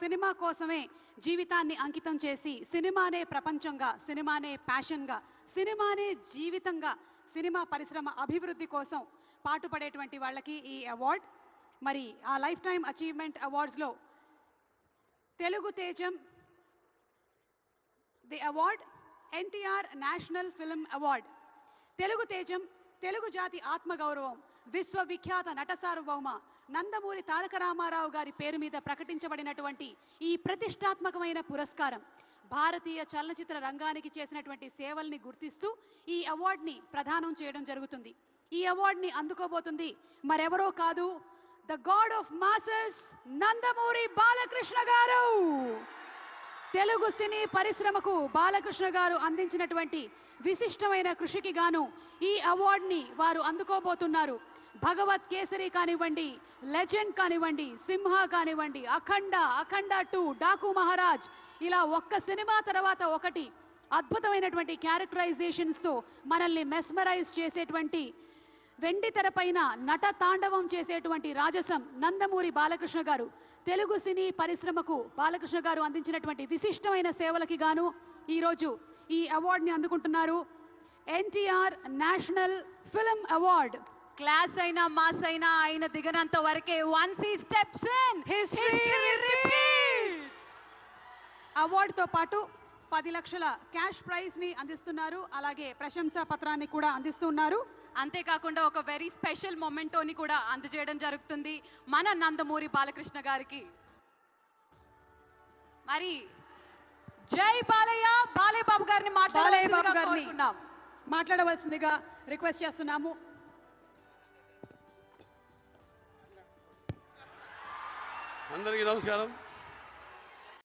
Cinema కోసమే జీవితాన్ని అంకితం చేసి సినిమానే ప్రపంచంగా సినిమానే ప్యాషన్గా సినిమానే జీవితంగా సినిమా పరిశ్రమ అభివృద్ధి కోసం పాటుపడేటువంటి వాళ్ళకి ఈ అవార్డ్. మరి ఆ లైఫ్ టైం అచీవ్మెంట్ అవార్డ్స్లో తెలుగు తేజం the award NTR national film award. Telugu తేజం తెలుగు జాతి ఆత్మగౌరవం. విశ్వవిఖ్యాత నట సార్వభౌమ నందమూరి తారక రామారావు గారి పేరు మీద ప్రకటించబడినటువంటి ఈ ప్రతిష్టాత్మకమైన పురస్కారం భారతీయ చలనచిత్ర రంగానికి చేసినటువంటి సేవల్ని గుర్తిస్తూ ఈ అవార్డుని ప్రదానం చేయడం జరుగుతుంది. ఈ అవార్డుని అందుకోబోతుంది మరెవరో కాదు the god of masses Nandamuri Balakrishna గారు. తెలుగు సినీ పరిశ్రమకు బాలకృష్ణ గారు అందించినటువంటి విశిష్టమైన కృషికి గాను ఈ అవార్డుని వారు అందుకోబోతున్నారు. భగవత్ కేసరి కానివ్వండి లెజెండ్ కానివ్వండి సింహ కానివ్వండి అఖండ అఖండ టూ డాకు మహారాజ్. ఇలా ఒక్క సినిమా తర్వాత ఒకటి అద్భుతమైనటువంటి క్యారెక్టరైజేషన్స్తో మనల్ని మెస్మరైజ్ చేసేటువంటి వెండి తెరపైన నట తాండవం చేసేటువంటి రాజసం నందమూరి బాలకృష్ణ గారు. తెలుగు సినీ పరిశ్రమకు బాలకృష్ణ గారు అందించినటువంటి విశిష్టమైన సేవలకి గాను ఈరోజు ఈ అవార్డుని అందుకుంటున్నారు. NTR national film award class అయినా మాస్ అయినా ఆయన దిగనంత వరకే వన్స్ ఈ స్టెప్స్ ఇన్. అవార్డుతో పాటు పది లక్షల క్యాష్ ప్రైజ్ని అందిస్తున్నారు. అలాగే ప్రశంసా పత్రాన్ని కూడా అందిస్తున్నారు. అంతేకాకుండా ఒక వెరీ స్పెషల్ మొమెంటోని కూడా అందజేయడం జరుగుతుంది. మన నందమూరి బాలకృష్ణ గారికి. మరి జై బాలయ్య బాలయ్య బాబు గారిని మాట్లాడాలి గారిని మాట్లాడవలసిందిగా రిక్వెస్ట్ చేస్తున్నాము. అందరికీ నమస్కారం.